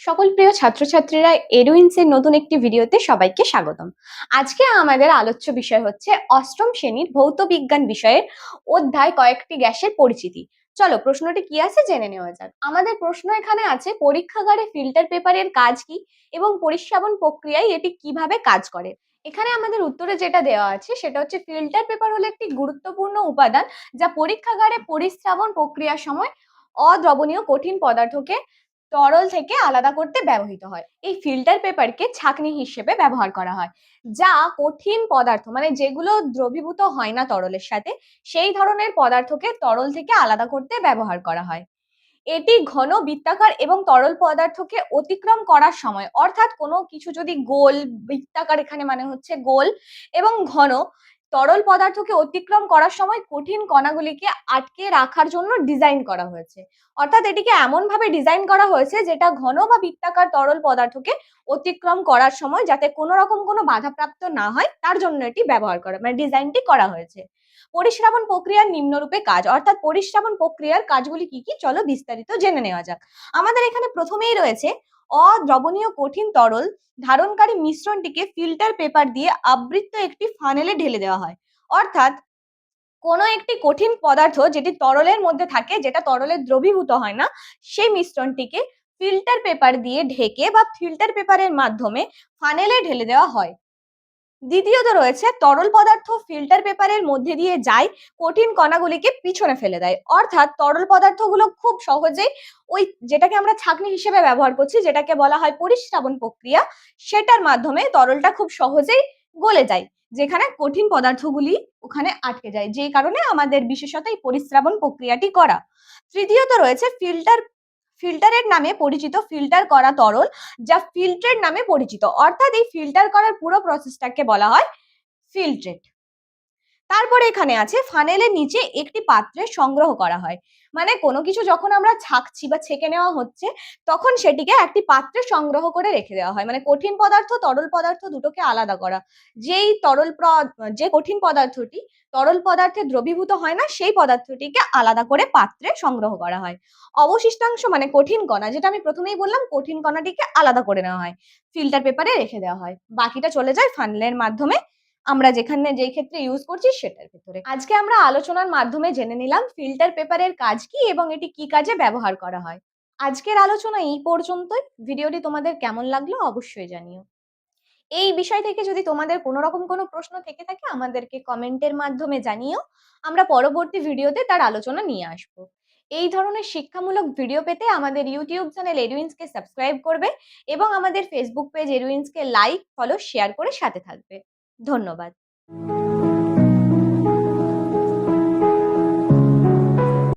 সকল প্রিয় ছাত্রছাত্রীরা এডুইন্সের নতুন একটি ভিডিওতে সবাইকে স্বাগতম। আজকে আমাদের আলোচ্য বিষয় হচ্ছে অষ্টম শ্রেণির ভৌত বিজ্ঞান বিষয়ের অধ্যায় কয়েকটি গ্যাসের পরিচিতি। চলো প্রশ্নটি কি আছে জেনে নেওয়া যাক। আমাদের প্রশ্ন এখানে আছে, পরীক্ষাগারে ফিল্টার পেপারের কাজ কি এবং পরিশ্রাবণ প্রক্রিয়ায় এটি কীভাবে কাজ করে? এখানে আমাদের উত্তরে যেটা দেওয়া আছে সেটা হচ্ছে ফিল্টার পেপার হলো একটি গুরুত্বপূর্ণ উপাদান যা পরীক্ষাগারে পরিশ্রাবণ প্রক্রিয়ার সময় অদ্রবণীয় কঠিন পদার্থকে তরল থেকে আলাদা করতে ব্যবহৃত হয়। এই ফিল্টার পেপারকে ছাঁকনি হিসেবে ব্যবহার করা হয়, যা কঠিন পদার্থ মানে যেগুলো দ্রবীভূত হয় না তরলের সাথে, সেই ধরনের পদার্থকে তরল থেকে আলাদা করতে ব্যবহার করা হয়। এটি ঘন বৃত্তাকার এবং তরল পদার্থকে অতিক্রম করার সময়, অর্থাৎ কোনো কিছু যদি গোল, বৃত্তাকার এখানে মানে হচ্ছে গোল এবং ঘন তরল পদার্থকে অতিক্রম করার সময় কঠিন কণাগুলিকে আটকে রাখার জন্য ডিজাইন করা হয়েছে। অর্থাৎ এটিকে এমন ভাবে ডিজাইন করা হয়েছে যেটা ঘন বা বৃত্তাকার তরল পদার্থকে অতিক্রম করার সময় যাতে কোনো রকম কোনো বাধাপ্রাপ্ত না হয়, তার জন্য এটি ব্যবহার করা মানে ডিজাইনটি করা হয়েছে। পরিশ্রাবণ প্রক্রিয়ার নিম্নরূপে কাজ, অর্থাৎ পরিশ্রাবণ প্রক্রিয়ার কাজগুলি কি কি? চলো বিস্তারিত জেনে নেওয়া যাক। আমাদের এখানে প্রথমেই রয়েছে অদ্রবণীয় কঠিন তরল ধারণকারী মিশ্রণটিকে ফিল্টার পেপার দিয়ে আবৃত একটি ফানেলে ঢেলে দেওয়া হয়। অর্থাৎ কোনো একটি কঠিন পদার্থ যেটি তরলের মধ্যে থাকে, যেটা তরলে দ্রবীভূত হয় না, সেই মিশ্রণটিকে ফিল্টার পেপার দিয়ে ঢেকে বা ফিল্টার পেপারের মাধ্যমে ফানেলে ঢেলে দেওয়া হয়। দ্বিতীয়ত রয়েছে, তরল পদার্থ ফিল্টার পেপারের মধ্যে দিয়ে যায়, কঠিন কণাগুলিকে পিছনে ফেলে দেয়। অর্থাৎ তরল পদার্থগুলো খুব সহজেই ওই যেটাকে আমরা ছাঁকনি হিসেবে ব্যবহার করছি, যেটাকে বলা হয় পরিশ্রাবণ প্রক্রিয়া, সেটার মাধ্যমে তরলটা খুব সহজেই গলে যায়, যেখানে কঠিন পদার্থগুলি ওখানে আটকে যায় যে কারণে আমাদের বিশেষত এই পরিশ্রাবণ প্রক্রিয়াটি করা। তৃতীয়ত রয়েছে ফিল্টার ফিল্টারের নামে পরিচিত ফিল্টার করা তরল যা ফিল্ট্রেট নামে পরিচিত। অর্থাৎ এই ফিল্টার করার পুরো প্রসেসটাকে বলা হয় ফিল্ট্রেট। তারপরে এখানে আছে ফানেলের নিচে একটি পাত্রে সংগ্রহ করা হয়। মানে কোনো কিছু যখন আমরা ছাকছি বা ছেঁকে নেওয়া হচ্ছে, তখন সেটিকে একটি পাত্রে সংগ্রহ করে রেখে দেওয়া হয়। মানে কঠিন পদার্থ, তরল পদার্থ দুটোকে আলাদা করা। যেই তরল যে কঠিন পদার্থটি তরল পদার্থে দ্রবীভূত হয় না, সেই পদার্থটিকে আলাদা করে পাত্রে সংগ্রহ করা হয়। অবশিষ্টাংশ মানে কঠিন কণা, যেটা আমি প্রথমেই বললাম, কঠিন কণাটিকে আলাদা করে নেওয়া হয়। ফিল্টার পেপারে রেখে দেওয়া হয়। বাকিটা চলে যায় ফানেলের মাধ্যমে আমরা যেখানে যেই ক্ষেত্রে ইউজ করছি সেটার ভেতরে। আজকে আমরা আলোচনার মাধ্যমে জেনে নিলাম ফিল্টার পেপারের কাজ কি এবং এটি কি কাজে ব্যবহার করা হয়। আজকের আলোচনা এই পর্যন্তই। ভিডিওটি তোমাদের কেমন লাগল অবশ্যই জানিও। এই বিষয় থেকে যদি তোমাদের কোনো রকম কোনো প্রশ্ন থেকে থাকে আমাদেরকে কমেন্টের মাধ্যমে জানিও। আমরা পরবর্তী ভিডিওতে তার আলোচনা নিয়ে আসব। এই ধরনের শিক্ষামূলক ভিডিও পেতে আমাদের ইউটিউব চ্যানেল এডুইন্সকে সাবস্ক্রাইব করবে এবং আমাদের ফেসবুক পেজ এডুইন্সকে লাইক ফলো শেয়ার করে সাথে থাকবে। ধন্যবাদ।